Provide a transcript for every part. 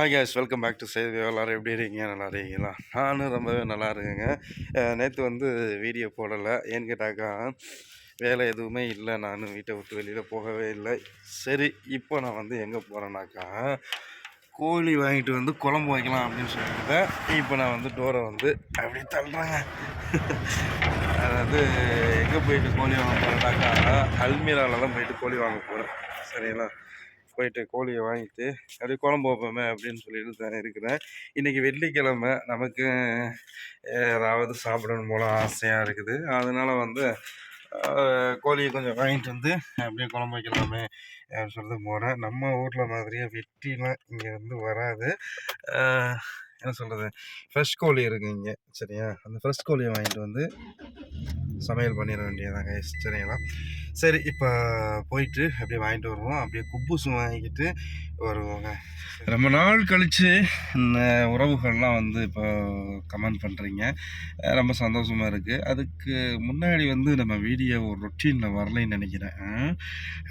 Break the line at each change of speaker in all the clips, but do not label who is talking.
hi guys welcome back to செய்தி எல்லோரும் எப்படி இருக்கீங்க நல்லா இருக்கீங்களா நானும் ரொம்பவே நல்லா இருக்குங்க நேற்று வந்து வீடியோ போடலை ஏன்னு கேட்டாக்கா வேலை எதுவுமே இல்லை நான் வீட்டை விட்டு வெளியில் போகவே இல்லை சரி இப்போ நான் வந்து எங்கே போகிறேன்னாக்கா கோழி வாங்கிட்டு வந்து குழம்பு வைக்கலாம் அப்படின்னு சொல்லிட்டு இப்போ நான் வந்து டோரை வந்து அப்படி தள்ளுறேங்க அதாவது எங்கே போயிட்டு கோழி வாங்க போகிறேன்னாக்கா அல்மீராவில் தான் போயிட்டு கோழி வாங்க போகிறேன் சரிங்களா போயிட்டு கோழியை வாங்கிட்டு அப்படியே குழம்பு வைப்போமே அப்படின்னு சொல்லிட்டு தான் இருக்கிறேன் இன்றைக்கி வெள்ளிக்கிழமை நமக்கு ஏதாவது சாப்பிடணும் போல் ஆசையாக இருக்குது அதனால் வந்து கோழியை கொஞ்சம் வாங்கிட்டு வந்து அப்படியே குழம்பு வைக்கலாமே அப்படின்னு சொல்லிட்டு போகிறேன் நம்ம ஊரில் மாதிரியே வெட்டிலாம் இங்கே வந்து வராது என்ன சொல்கிறது ஃப்ரெஷ் கோழி இருக்குது இங்கே சரியா அந்த ஃப்ரெஷ் கோழியை வாங்கிட்டு வந்து சமையல் பண்ணிட வேண்டியதாங்க சரிங்களா சரி இப்போ போயிட்டு அப்படியே வாங்கிட்டு வருவோம் அப்படியே குப்பூசும் வாங்கிட்டு வருவோங்க ரொம்ப நாள் கழித்து இந்த உறவுகள்லாம் வந்து இப்போ கமெண்ட் பண்ணுறீங்க ரொம்ப சந்தோஷமாக இருக்குது அதுக்கு முன்னாடி வந்து நம்ம வீடியோ ஒரு ரொட்டீனில் வரலைன்னு நினைக்கிறேன்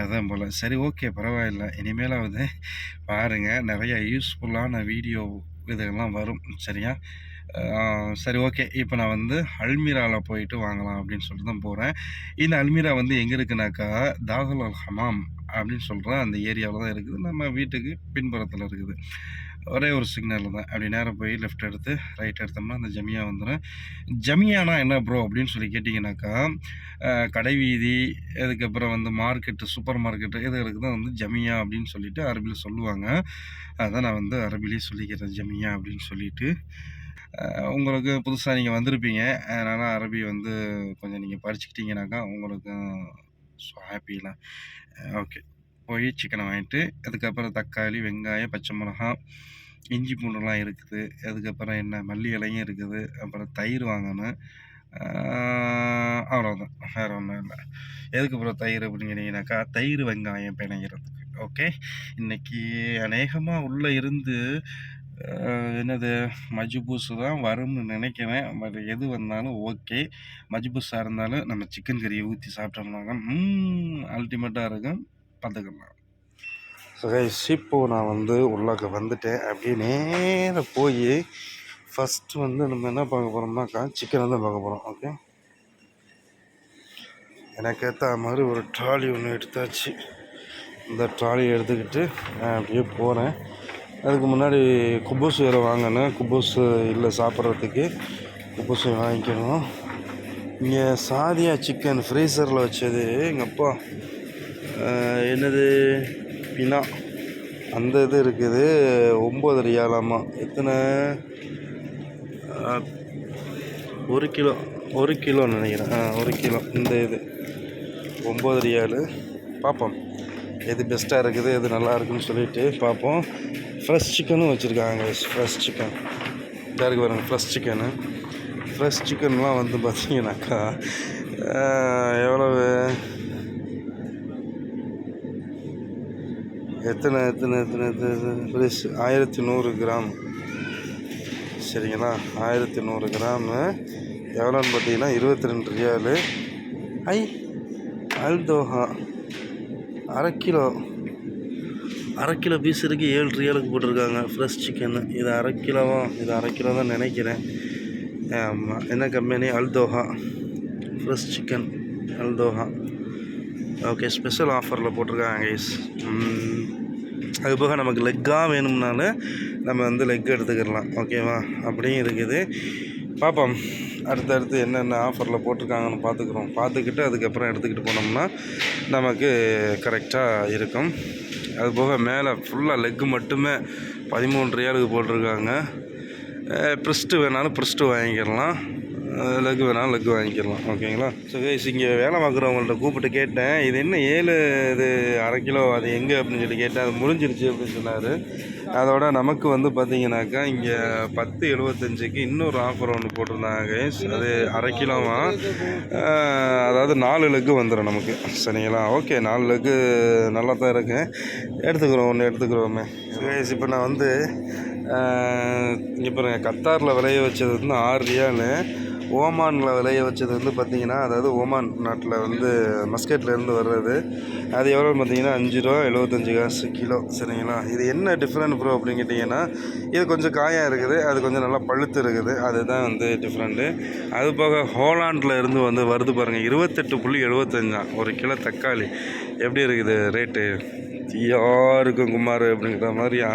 அதான் போல் சரி ஓகே பரவாயில்ல இனிமேலாவது பாருங்கள் நிறையா யூஸ்ஃபுல்லான வீடியோ இதெல்லாம் வரும் சரியா சரி ஓகே இப்போ நான் வந்து அல்மீராவில் போயிட்டு வாங்கலாம் அப்படின்னு சொல்லிட்டு தான் போகிறேன் இந்த அல்மீரா வந்து எங்கே இருக்குனாக்கா தாகுல் அல் ஹமாம் அப்படின்னு சொல்கிற அந்த ஏரியாவில் தான் இருக்குது நம்ம வீட்டுக்கு பின்புறத்தில் இருக்குது ஒரே ஒரு சிக்னல் தான் அப்படி நேரம் போய் லெஃப்ட் எடுத்து ரைட் எடுத்தோம்னா அந்த ஜமியா வந்துடும் ஜமியானா என்ன ப்ரோ அப்படின்னு சொல்லி கேட்டிங்கனாக்கா கடைவீதி அதுக்கப்புறம் வந்து மார்க்கெட்டு சூப்பர் மார்க்கெட்டு இதுகளுக்கு தான் வந்து ஜமியா அப்படின்னு சொல்லிட்டு அரபியில் சொல்லுவாங்க அதுதான் நான் வந்து அரபிலே சொல்லிக்கிறேன் ஜமியா அப்படின்னு சொல்லிட்டு உங்களுக்கு புதுசாக நீங்கள் வந்திருப்பீங்க அதனால் அரபி வந்து கொஞ்சம் நீங்கள் படிச்சுக்கிட்டிங்கனாக்கா உங்களுக்கும் ஸோ ஹாப்பிலாம் ஓகே போய் சிக்கனை வாங்கிட்டு அதுக்கப்புறம் தக்காளி வெங்காயம் பச்சை மிளகாய் இஞ்சி பூண்டுலாம் இருக்குது அதுக்கப்புறம் என்ன மல்லி இலையும் இருக்குது அப்புறம் தயிர் வாங்கினேன் அவ்வளோதான் வேறு ஒன்றும் இல்லை எதுக்கப்புறம் தயிர் அப்படின்னு கேட்டீங்கன்னாக்கா தயிர் வெங்காயம் பிணைகிறதுக்கு ஓகே இன்றைக்கி அநேகமாக உள்ளே இருந்து என்னது மஜ்பூஸ் தான் வரும்னு நினைக்கிறேன் பட் எது வந்தாலும் ஓகே மஜ்பூஸாக இருந்தாலும் நம்ம சிக்கன் கறியை ஊற்றி சாப்பிட்டோம்னாங்க அல்டிமேட்டாக இருக்கும் பார்த்துக்கலாம் கைஸ் இப்போது நான் வந்து உள்ளாக்க வந்துட்டேன் அப்படியே நேராக போய் ஃபஸ்ட்டு வந்து நம்ம என்ன பார்க்க போகிறோம்னாக்கா சிக்கன் தான் பார்க்க போகிறோம் ஓகே எனக்கு ஏற்ற மாதிரி ஒரு ட்ராலி ஒன்று எடுத்தாச்சு இந்த ட்ராலியை எடுத்துக்கிட்டு நான் அப்படியே போகிறேன் அதுக்கு முன்னாடி குப்பூசு வேறு வாங்கினேன் குப்பூசு இல்லை சாப்பிட்றதுக்கு குப்பூஸ் வாங்கிக்கணும் இங்கே சாதியா சிக்கன் ஃப்ரீசரில் வச்சது எங்கள் அப்பா என்னது பினா அந்த இது இருக்குது ஒம்பது ரியாலாமா எத்தனை ஒரு கிலோ ஒரு கிலோ நினைக்கிறேன் ஆ ஒரு கிலோ இந்த இது ஒம்பது ரியாலு பார்ப்போம் எது பெஸ்ட்டாக இருக்குது எது நல்லா இருக்குன்னு சொல்லிட்டு பார்ப்போம் ஃப்ரெஷ் சிக்கனும் வச்சுருக்காங்க ஃப்ரெஷ் சிக்கன் இதாக வரும் ஃப்ரெஷ் சிக்கனு ஃப்ரெஷ் சிக்கன்லாம் வந்து பார்த்தீங்கன்னாக்கா எவ்வளவு எத்தனை எத்தனை எத்தனை எத்தனை ப்ளீஸ் ஆயிரத்தி நூறு கிராம் சரிங்களா ஆயிரத்தி நூறு கிராமு எவ்வளோன்னு பார்த்தீங்கன்னா இருபத்தி ரெண்டு ரியாலு ஐ அல்தோஹா அரை கிலோ அரை கிலோ பீஸ் இருக்குது ஏழு ரியாலுக்கு போட்டிருக்காங்க ஃப்ரெஷ் சிக்கன் இது அரை கிலோவா இது அரை கிலோ தான் நினைக்கிறேன் ஆமாம் என்ன கம்பெனி அல்தோஹா ஃப்ரெஷ் சிக்கன் அல்தோஹா ஓகே ஸ்பெஷல் ஆஃபரில் போட்டிருக்காங்க கைஸ் அதுபோக நமக்கு லெக்காக வேணும்னாலும் நம்ம வந்து லெக் எடுத்துக்கிடலாம் ஓகேவா அப்படியும் இருக்குது பார்ப்போம் அடுத்தடுத்து என்னென்ன ஆஃபரில் போட்டிருக்காங்கன்னு பார்த்துக்குறோம் பார்த்துக்கிட்டு அதுக்கப்புறம் எடுத்துக்கிட்டு போனோம்னா நமக்கு கரெக்டாக இருக்கும் அதுபோக மேலே ஃபுல்லாக லெக்கு மட்டுமே பதிமூன்று ஏழுக்கு போட்டிருக்காங்க ப்ரிஸ்ட்டு வேணாலும் ப்ரிஸ்ட்டு வாங்கிடலாம் லக்கு வேணாலும் லெக்கு வாங்கிக்கலாம் ஓகேங்களா ஸோ கைஸ் இங்கே வேலை பார்க்குறவங்கள்ட்ட கூப்பிட்டு கேட்டேன் இது என்ன ஏழு இது அரை கிலோ அது எங்கே அப்படின்னு சொல்லி கேட்டேன் அது முடிஞ்சிருச்சு அப்படின்னு சொன்னார் அதோட நமக்கு வந்து பார்த்தீங்கன்னாக்கா இங்கே பத்து எழுபத்தஞ்சுக்கு இன்னொரு ஆஃபர் ஒன்று போட்டிருந்தாங்க கைஸ் அது அரை கிலோவா அதாவது நாலு லக்கு வந்துடும் நமக்கு சரிங்களா ஓகே நாலு லக்கு நல்லா தான் இருக்கு எடுத்துக்கிறோம் ஒன்று எடுத்துக்கிறோமே கைஸ் இப்போ நான் வந்து இப்போ கத்தாரில் விளைய வச்சது வந்து ஆறு ரியாலு ஓமானில் விளைய வச்சது வந்து பார்த்திங்கன்னா அதாவது ஓமான் நாட்டில் வந்து மஸ்கட்லேருந்து வர்றது அது எவ்வளோன்னு பார்த்தீங்கன்னா அஞ்சு ரூபா எழுபத்தஞ்சு காசு கிலோ சரிங்களா இது என்ன டிஃப்ரெண்ட் ப்ரோ அப்படின்னு கேட்டிங்கன்னா இது கொஞ்சம் காயாக இருக்குது அது கொஞ்சம் நல்லா பழுத்து இருக்குது அதுதான் வந்து டிஃப்ரெண்ட்டு அது போக ஹோலாண்டில் இருந்து வந்து வருது பாருங்கள் இருபத்தெட்டு புள்ளி எழுபத்தஞ்சா ஒரு கிலோ தக்காளி எப்படி இருக்குது ரேட்டு யாருக்கும் குமார் அப்படிங்கிற மாதிரியா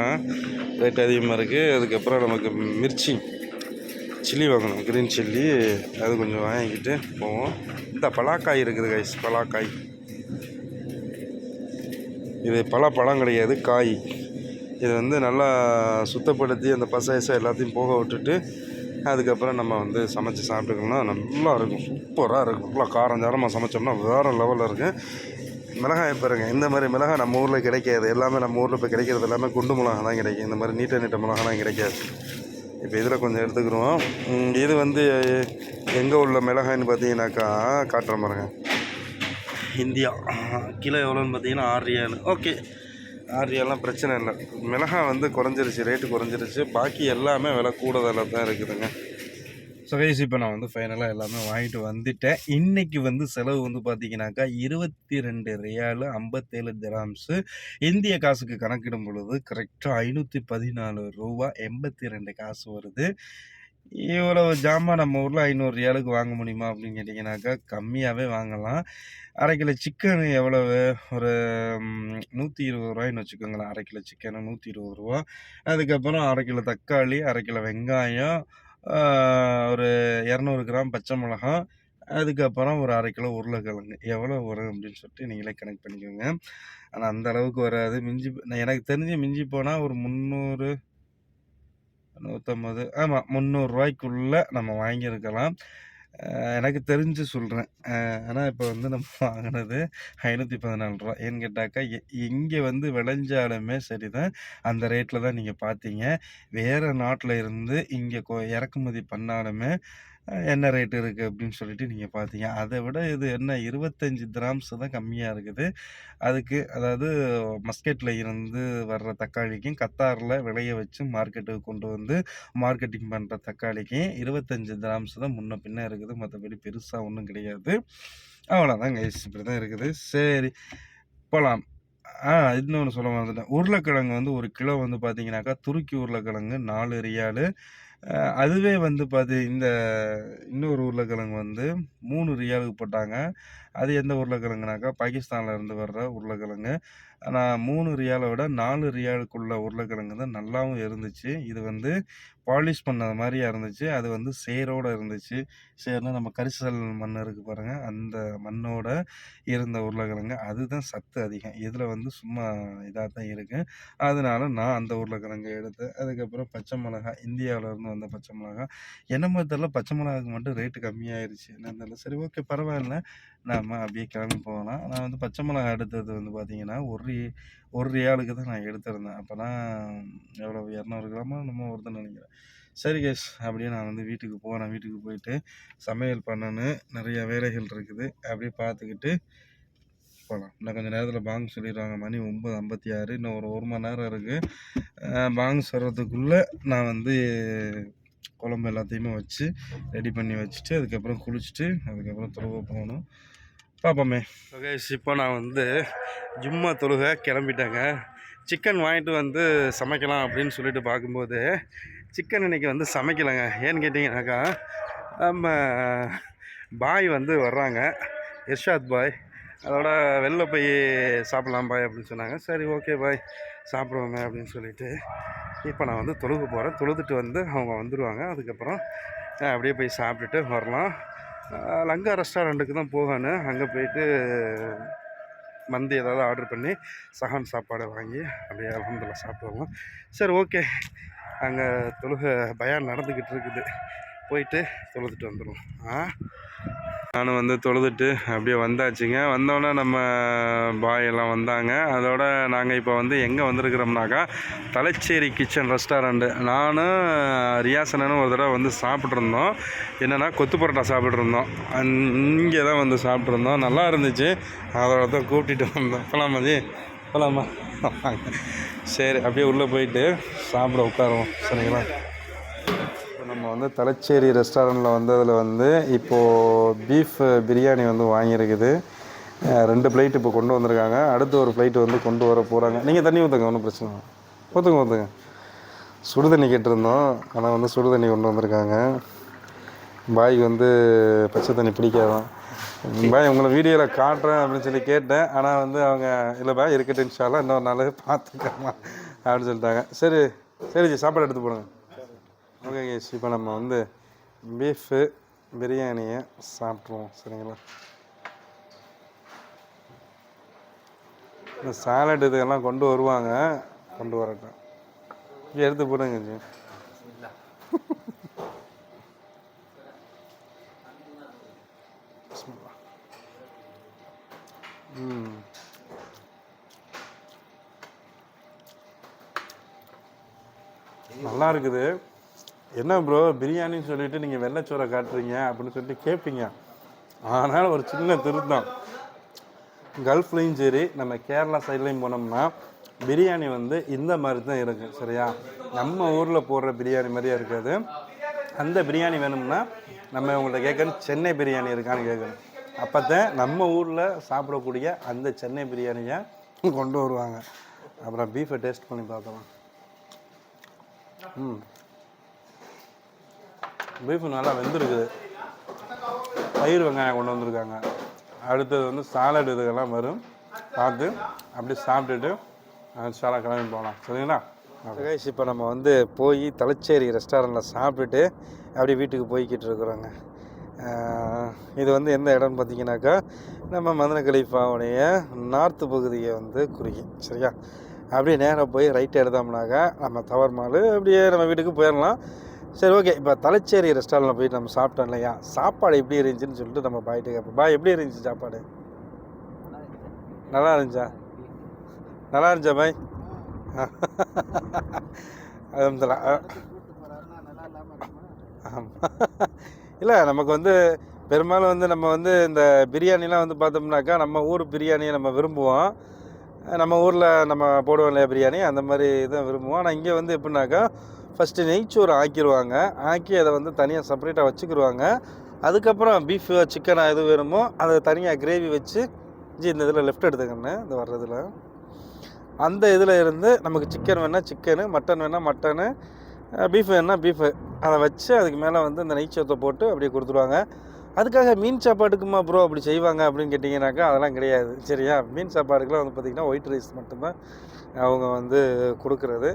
ரேட் அதிகமாக இருக்குது அதுக்கப்புறம் நமக்கு மிர்ச்சி சில்லி வாங்கணும் க்ரீன் சில்லி அது கொஞ்சம் வாங்கிக்கிட்டு போவோம் இந்த பலாக்காய் இருக்குது கைஸ் பலாக்காய் இது பல பழம் கிடையாது காய் இது வந்து நல்லா சுத்தப்படுத்தி அந்த பசைசை எல்லாத்தையும் போக விட்டுட்டு அதுக்கப்புறம் நம்ம வந்து சமைச்சு சாப்பிட்டுக்கணும்னா நல்லா இருக்கும் சூப்பராக இருக்கும் நல்லா காரம் சாரமாக சமைச்சோம்னா வேறு லெவலில் இருக்கும் மிளகாய் பாருங்க இந்த மாதிரி மிளகாய் நம்ம ஊரில் கிடைக்காது எல்லாமே நம்ம ஊரில் இப்போ கிடைக்கிறது எல்லாமே குண்டு மிளகா தான் கிடைக்கும் இந்த மாதிரி நீட்ட நீட்ட மிளகாலாம் கிடைக்காது இப்போ இதில் கொஞ்சம் எடுத்துக்கிறோம் இது வந்து எங்கே உள்ள மிளகாய்னு பார்த்தீங்கன்னாக்கா காட்டுற பாருங்க இந்தியா கிலோ எவ்வளோன்னு பார்த்தீங்கன்னா ஆறு ஏழு ஓகே ஆரியெல்லாம் பிரச்சனை இல்லை மிளகாய் வந்து குறைஞ்சிருச்சு ரேட்டு குறைஞ்சிருச்சு பாக்கி எல்லாமே விலை கூடுதலாக தான் இருக்குதுங்க ஸோ இப்போ நான் வந்து ஃபைனலாக எல்லாமே வாங்கிட்டு வந்துட்டேன் இன்றைக்கி வந்து செலவு வந்து பார்த்தீங்கன்னாக்கா இருபத்தி ரெண்டு ரியாலு ஐம்பத்தேழு திராம்ஸு இந்திய காசுக்கு கணக்கிடும் பொழுது கரெக்டாக ஐநூற்றி பதினாலு ரூபா எண்பத்தி ரெண்டு காசு வருது இவ்வளோ ஜாமான் நம்ம ஊரில் ஐநூறு ரியாலுக்கு வாங்க முடியுமா அப்படின்னு கேட்டிங்கனாக்கா கம்மியாகவே வாங்கலாம் அரை கிலோ சிக்கனு எவ்வளவு ஒரு நூற்றி இருபது ரூபாய்னு வச்சுக்கோங்களேன் அரை கிலோ சிக்கனு நூற்றி இருபது ரூபா அதுக்கப்புறம் அரை கிலோ தக்காளி அரை கிலோ வெங்காயம் ஒரு இரநூறு கிராம் பச்சை மிளகாய் அதுக்கப்புறம் ஒரு அரை கிலோ உருளைக்கிழங்கு எவ்வளோ வரும் அப்படின்னு சொல்லிட்டு நீங்களே கனெக்ட் பண்ணிக்கோங்க ஆனால் அந்த அளவுக்கு வராது மிஞ்சி எனக்கு தெரிஞ்சு மிஞ்சி போனால் ஒரு முந்நூறு நூற்றம்பது ஆமாம் முந்நூறுரூவாய்க்குள்ளே நம்ம வாங்கியிருக்கலாம் எனக்கு தெரிஞ்சு சொல்கிறேன் ஆனால் இப்போ வந்து நம்ம வாங்கினது ஐநூற்றி பதினாலு ரூபா ஏன்னு கேட்டாக்கா இங்கே வந்து விளைஞ்சாலுமே சரி தான் அந்த ரேட்டில் தான் நீங்கள் பார்த்தீங்க வேறு நாட்டில் இருந்து இங்கே இறக்குமதி பண்ணாலுமே என்ன ரேட் இருக்குது அப்படின்னு சொல்லிட்டு நீங்கள் பார்த்தீங்க அதை விட இது என்ன இருபத்தஞ்சி கிராம்ஸ் தான் கம்மியாக இருக்குது அதுக்கு அதாவது மஸ்கெட்டில் இருந்து வர்ற தக்காளிக்கும் கத்தாரில் விளைய வச்சு மார்க்கெட்டுக்கு கொண்டு வந்து மார்க்கெட்டிங் பண்ணுற தக்காளிக்கும் இருபத்தஞ்சி கிராம்ஸ் தான் முன்ன பின்னே இருக்குது மற்றபடி பெருசாக ஒன்றும் கிடையாது அவ்வளோதான் கைஸ் இப்படி தான் இருக்குது சரி போகலாம் ஆ இன்னொன்று சொல்ல வந்துட்டேன் உருளைக்கிழங்கு வந்து ஒரு கிலோ வந்து பார்த்தீங்கன்னாக்கா துருக்கி உருளைக்கிழங்கு நாலு ரியாலு அதுவே வந்து பார்த்து இந்த இன்னொரு உருளைக்கிழங்கு வந்து மூணு ரியாலுக்கு போட்டாங்க அது எந்த உருளைக்கிழங்குனாக்கா பாகிஸ்தானில் இருந்து வர்ற உருளைக்கிழங்கு ஆனால் மூணு ரியாலை விட நாலு ரியாலுக்குள்ள உருளைக்கிழங்கு தான் நல்லாவும் இருந்துச்சு இது வந்து பாலிஷ் பண்ணது மாதிரியா இருந்துச்சு அது வந்து சேரோடு இருந்துச்சு சேர்னா நம்ம கரிசல் மண் இருக்குது பாருங்கள் அந்த மண்ணோட இருந்த உருளைக்கிழங்கு அதுதான் சத்து அதிகம் இதில் வந்து சும்மா இதாக தான் இருக்குது அதனால நான் அந்த உருளைக்கிழங்கு எடுத்தேன் அதுக்கப்புறம் பச்சை மிளகா இந்தியாவிலேருந்து வந்த பச்சை மிளகா என்ன தெரில பச்சை மிளகாக்கு மட்டும் ரேட்டு கம்மியாயிருச்சு நான் தெரியல சரி ஓகே பரவாயில்ல நாம் அப்படியே கிளம்பி போகலாம் நான் வந்து பச்சை மிளகா எடுத்தது வந்து பார்த்திங்கன்னா ஒரு ஒரு ஒரு ரியாலுக்கு தான் நான் எடுத்திருந்தேன் அப்போலாம் எவ்வளோ இரநூறு கிராமோ என்னமோ வருதுன்னு நினைக்கிறேன் சரி கேஷ் அப்படியே நான் வந்து வீட்டுக்கு போகிறேன் வீட்டுக்கு போயிட்டு சமையல் பண்ணணும் நிறைய வேலைகள் இருக்குது அப்படியே பார்த்துக்கிட்டு போகலாம் இன்னும் கொஞ்சம் நேரத்தில் பாங்க் சொல்லிடுவாங்க மணி ஒம்பது ஐம்பத்தி ஆறு இன்னும் ஒரு ஒரு மணி நேரம் இருக்குது பாங்க் சொல்கிறதுக்குள்ளே நான் வந்து குழம்பு எல்லாத்தையுமே வச்சு ரெடி பண்ணி வச்சுட்டு அதுக்கப்புறம் குளிச்சுட்டு அதுக்கப்புறம் துருவ போகணும் பார்ப்போமே ஓகே இப்போ நான் வந்து ஜும்மா தொழுக கிளம்பிட்டேங்க சிக்கன் வாங்கிட்டு வந்து சமைக்கலாம் அப்படின்னு சொல்லிட்டு பார்க்கும்போது சிக்கன் இன்றைக்கி வந்து சமைக்கலைங்க ஏன்னு கேட்டிங்கனாக்கா நம்ம பாய் வந்து வர்றாங்க இர்ஷாத் பாய் அதோட வெளில போய் சாப்பிட்லாம் பாய் அப்படின்னு சொன்னாங்க சரி ஓகே பாய் சாப்பிடுவோங்க அப்படின்னு சொல்லிட்டு இப்போ நான் வந்து தொழுகு போகிறேன் தொழுதுட்டு வந்து அவங்க வந்துடுவாங்க அதுக்கப்புறம் அப்படியே போய் சாப்பிட்டுட்டு வரலாம் லங்கா ரெஸ்டாரண்ட்டுக்கு தான் போகணும் அங்கே போயிட்டு வந்து ஏதாவது ஆர்டர் பண்ணி சகான் சாப்பாடை வாங்கி அப்படியே அலமதுல சாப்பிடுவோம் சரி ஓகே அங்கே தொழுக பயம் நடந்துக்கிட்டு இருக்குது போயிட்டு தொழுதுட்டு வந்துடும் ஆ நானும் வந்து தொழுதுட்டு அப்படியே வந்தாச்சுங்க வந்தோடனே நம்ம பாய் எல்லாம் வந்தாங்க அதோட நாங்கள் இப்போ வந்து எங்கே வந்திருக்கிறோம்னாக்கா தலைச்சேரி கிச்சன் ரெஸ்டாரண்ட்டு நானும் ரியாசனும் ஒரு தடவை வந்து சாப்பிட்ருந்தோம் என்னென்னா கொத்து பரோட்டா சாப்பிட்ருந்தோம் இங்கே தான் வந்து சாப்பிட்ருந்தோம் நல்லா இருந்துச்சு அதோட தான் கூப்பிட்டுட்டு வந்தோம் போகலாமா ஜி சரி அப்படியே உள்ளே போயிட்டு சாப்பிட உட்காருவோம் சரிங்களா நம்ம வந்து தலைச்சேரி ரெஸ்டாரண்ட்டில் வந்ததில் வந்து இப்போது பீஃப் பிரியாணி வந்து வாங்கியிருக்குது ரெண்டு பிளேட் இப்போ கொண்டு வந்திருக்காங்க அடுத்து ஒரு ஃப்ளைட் வந்து கொண்டு வர போகிறாங்க நீங்கள் தண்ணி ஊற்றுங்க ஒன்றும் பிரச்சனை ஊற்றுங்க ஊற்றுங்க சுடு தண்ணி கேட்டிருந்தோம் ஆனால் வந்து சுடு தண்ணி கொண்டு வந்திருக்காங்க பாய்க்கு வந்து பச்சை தண்ணி பிடிக்காதான் பாய் உங்களை வீடியோவில் காட்டுறேன் அப்படின்னு சொல்லி கேட்டேன் ஆனால் வந்து அவங்க இல்லை பாய் இருக்கட்டும் இன்ஷாலாம் இன்னொரு நாள் பார்த்துக்கலாம் அப்படின்னு சொல்லிட்டாங்க சரி சரி சாப்பாடு எடுத்து போடுங்க ஓகே கேஸ் இப்போ நம்ம வந்து பீஃபு பிரியாணியை சாப்பிட்ருவோம் சரிங்களா இந்த சாலட் இதுக்கெல்லாம் கொண்டு வருவாங்க கொண்டு வரட்டும் எடுத்து போடுங்க ஜி நல்லா இருக்குது என்ன ப்ரோ பிரியாணின்னு சொல்லிட்டு நீங்கள் வெள்ளைச்சோரை காட்டுறீங்க அப்படின்னு சொல்லிட்டு கேட்பீங்க ஆனால் ஒரு சின்ன திருத்தம் கல்ஃப்லையும் சரி நம்ம கேரளா சைட்லையும் போனோம்னா பிரியாணி வந்து இந்த மாதிரி தான் இருக்கு சரியா நம்ம ஊரில் போடுற பிரியாணி மாதிரியே இருக்காது அந்த பிரியாணி வேணும்னா நம்ம உங்கள்கிட்ட கேட்கணும் சென்னை பிரியாணி இருக்கான்னு கேட்கணும் அப்போ தான் நம்ம ஊரில் சாப்பிடக்கூடிய அந்த சென்னை பிரியாணியை கொண்டு வருவாங்க அப்புறம் பீஃபை டேஸ்ட் பண்ணி பார்க்கலாம் ம் பீஃப் நல்லா வெந்திருக்குது பயிர் வெங்காயம் கொண்டு வந்திருக்காங்க அடுத்தது வந்து சாலட் இதுக்கெல்லாம் வரும் பார்த்து அப்படியே சாப்பிட்டுட்டு சாலா கிளம்பி போகலாம் சரிங்களா இப்போ நம்ம வந்து போய் தலைச்சேரி ரெஸ்டாரண்ட்டில் சாப்பிட்டுட்டு அப்படியே வீட்டுக்கு போய்கிட்டு இருக்கிறோங்க இது வந்து எந்த இடம்னு பார்த்தீங்கன்னாக்கா நம்ம மதன கலிஃபாவுடைய நார்த்து பகுதியை வந்து குறிக்கும் சரியா அப்படியே நேராக போய் ரைட்டு எடுத்தோம்னாக்கா நம்ம தவறு மாலு அப்படியே நம்ம வீட்டுக்கு போயிடலாம் சரி ஓகே இப்போ தலைச்சேரி ரெஸ்டாரண்ட்டில் போயிட்டு நம்ம சாப்பிட்டோம் இல்லையா சாப்பாடு எப்படி இருந்துச்சுன்னு சொல்லிட்டு நம்ம பாய்ட்டு கேட்போம் பாய் எப்படி இருந்துச்சு சாப்பாடு நல்லா இருந்துச்சா நல்லா இருந்துச்சா பாய் அலமதுல்லா ஆமாம் இல்லை நமக்கு வந்து பெரும்பாலும் வந்து நம்ம வந்து இந்த பிரியாணிலாம் வந்து பார்த்தோம்னாக்கா நம்ம ஊர் பிரியாணியை நம்ம விரும்புவோம் நம்ம ஊரில் நம்ம போடுவோம் இல்லையா பிரியாணி அந்த மாதிரி இதை விரும்புவோம் ஆனால் இங்கே வந்து எப்படின்னாக்கா ஃபஸ்ட்டு நெய்ச்சோறு ஆக்கிடுவாங்க ஆக்கி அதை வந்து தனியாக செப்பரேட்டாக வச்சுக்கிடுவாங்க அதுக்கப்புறம் பீஃப் சிக்கனாக எது வேணுமோ அதை தனியாக கிரேவி வச்சு ஜி இந்த இதில் லெஃப்ட் எடுத்துக்கண்ணே இந்த வர்றதில் அந்த இதில் இருந்து நமக்கு சிக்கன் வேணால் சிக்கனு மட்டன் வேணால் மட்டனு பீஃப் வேணால் பீஃபு அதை வச்சு அதுக்கு மேலே வந்து இந்த நெய்ச்சோத்தை போட்டு அப்படியே கொடுத்துருவாங்க அதுக்காக மீன் சாப்பாட்டுக்குமா ப்ரோ அப்படி செய்வாங்க அப்படின்னு கேட்டிங்கனாக்கா அதெல்லாம் கிடையாது சரியா மீன் சாப்பாடுக்கெலாம் வந்து பார்த்திங்கன்னா ஒயிட் ரைஸ் மட்டும்தான் அவங்க வந்து கொடுக்குறது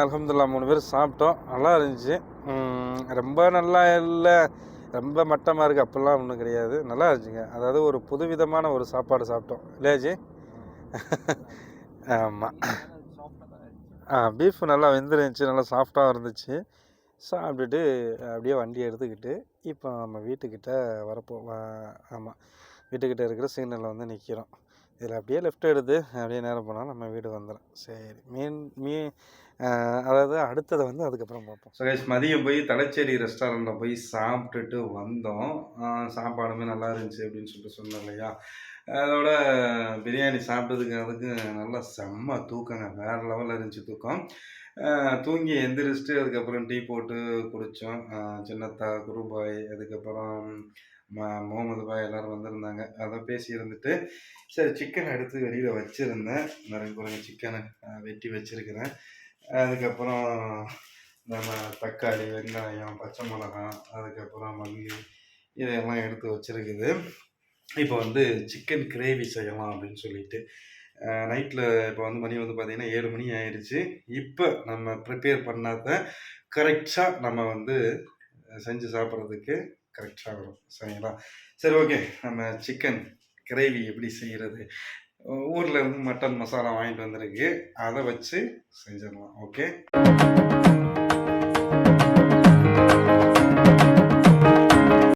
அலமதுல்லா மூணு பேர் சாப்பிட்டோம் நல்லா இருந்துச்சு ரொம்ப நல்லா இல்லை ரொம்ப மட்டமாக இருக்குது அப்படிலாம் ஒன்றும் கிடையாது நல்லா இருந்துச்சுங்க அதாவது ஒரு புதுவிதமான ஒரு சாப்பாடு சாப்பிட்டோம் இல்லையாச்சி ஆமாம் ஆ பீஃப் நல்லா வெந்துருந்துச்சு நல்லா சாஃப்டாக இருந்துச்சு சாப்பிட்டுட்டு அப்படியே வண்டி எடுத்துக்கிட்டு இப்போ நம்ம வீட்டுக்கிட்ட வரப்போ ஆமாம் வீட்டுக்கிட்ட இருக்கிற சிக்னலில் வந்து நிற்கிறோம் இதில் அப்படியே லெஃப்ட் எடுத்து அப்படியே நேரம் போனால் நம்ம வீடு வந்துடும் சரி மீன் மீ அதாவது அடுத்ததை வந்து அதுக்கப்புறம் பார்ப்போம் சுரேஷ் மதியம் போய் தலைச்சேரி ரெஸ்டாரண்ட்டில் போய் சாப்பிட்டுட்டு வந்தோம் சாப்பாடுமே நல்லா இருந்துச்சு அப்படின்னு சொல்லிட்டு சொன்னோம் இல்லையா அதோட பிரியாணி சாப்பிட்டதுக்கு அதுக்கு நல்லா செம்ம தூக்கங்க வேறு லெவலில் இருந்துச்சு தூக்கம் தூங்கி எந்திரிச்சிட்டு அதுக்கப்புறம் டீ போட்டு குடித்தோம் சின்னத்தா குருபாய் அதுக்கப்புறம் முகமது பாய் எல்லாரும் வந்திருந்தாங்க அதை பேசி இருந்துட்டு சரி சிக்கன் எடுத்து வெளியில் வச்சுருந்தேன் நிறைய பாருங்க சிக்கனை வெட்டி வச்சுருக்கிறேன் அதுக்கப்புறம் நம்ம தக்காளி வெங்காயம் பச்சை மிளகாய் அதுக்கப்புறம் மல்லி இதையெல்லாம் எடுத்து வச்சுருக்குது இப்போ வந்து சிக்கன் கிரேவி செய்யலாம் அப்படின்னு சொல்லிட்டு நைட்டில் இப்போ வந்து மணி வந்து பார்த்திங்கன்னா ஏழு மணி ஆயிடுச்சு இப்போ நம்ம ப்ரிப்பேர் பண்ணாத கரெக்டாக நம்ம வந்து செஞ்சு சாப்பிட்றதுக்கு கரெக்டாக வரும் சரிங்களா சரி ஓகே நம்ம சிக்கன் கிரேவி எப்படி செய்கிறது ஊரில் இருந்து மட்டன் மசாலா வாங்கிட்டு வந்திருக்கு அதை வச்சு செஞ்சிடலாம் ஓகே